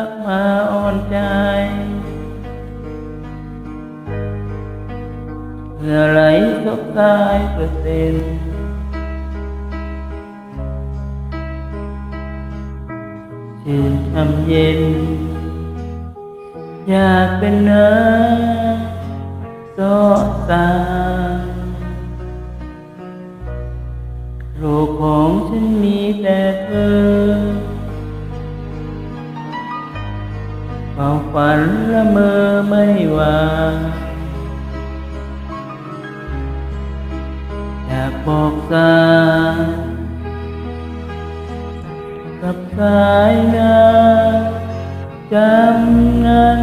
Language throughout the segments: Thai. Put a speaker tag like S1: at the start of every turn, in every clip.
S1: ักมาอ่อนใจเมื่อไรก็กลายเปอร์เต็มต์นทำเย็น อยากเป็นเนื้อโซซาโลกของฉันมีแต่เธอ เฝ้าฝันละเมอไม่วางอยากบอกสากับสายน้ำจำนั้น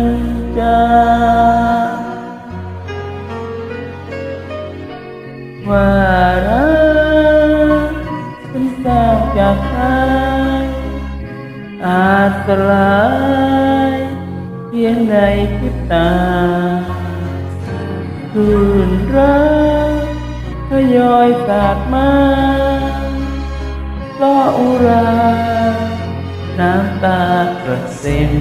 S1: จาว่ารักฉันสร้างจากใครอาจสลาย ยงในพริบตาคืนรักทยอยสาดมาล้ออุรา น้ำตากระเซ็น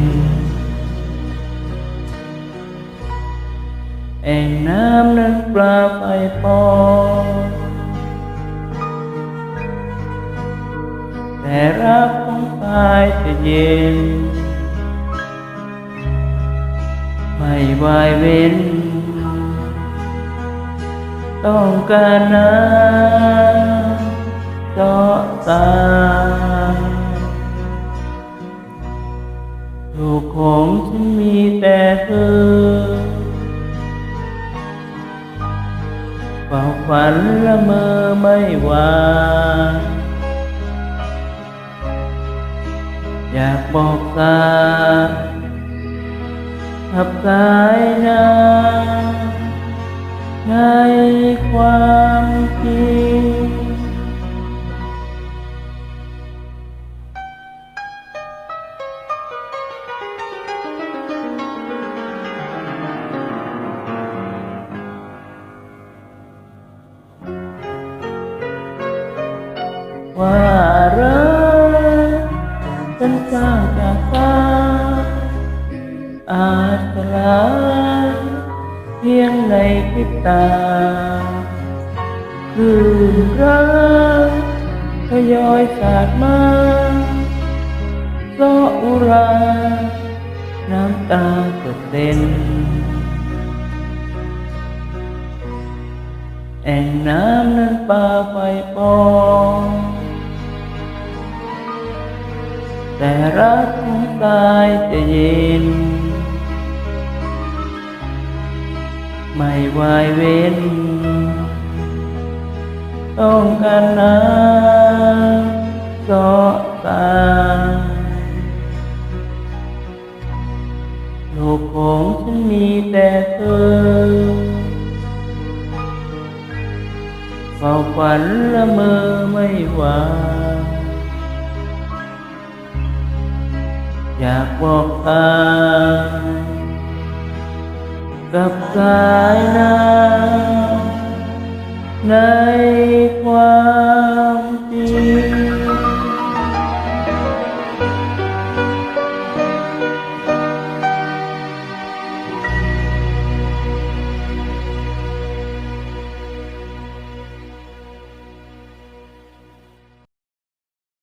S1: แอ่งน้ำนั้นปลาไฟปอแต่รักของตายจะเย็น วายเว้น ต้องการน้ำเจาะตาลูกของฉันมีแต่เธอเฝ้าฝันละเมอไม่วางอยากบอกสา ยขับสายน้ำใเพียงในพริบตาคลื่นรักทยอยสาดมาโซอุรา น้ำตากระเด็นแอ่งน้ำนั้นปลาไฟปองแต่รักของตายจะเย็น ไม่วายเว้น ต้องการน้ำสอตาโลกของฉันมีแต่เธอเฝ้าฝันละเมอไม่วางอยากบอกตา gặp tai nạn nay quang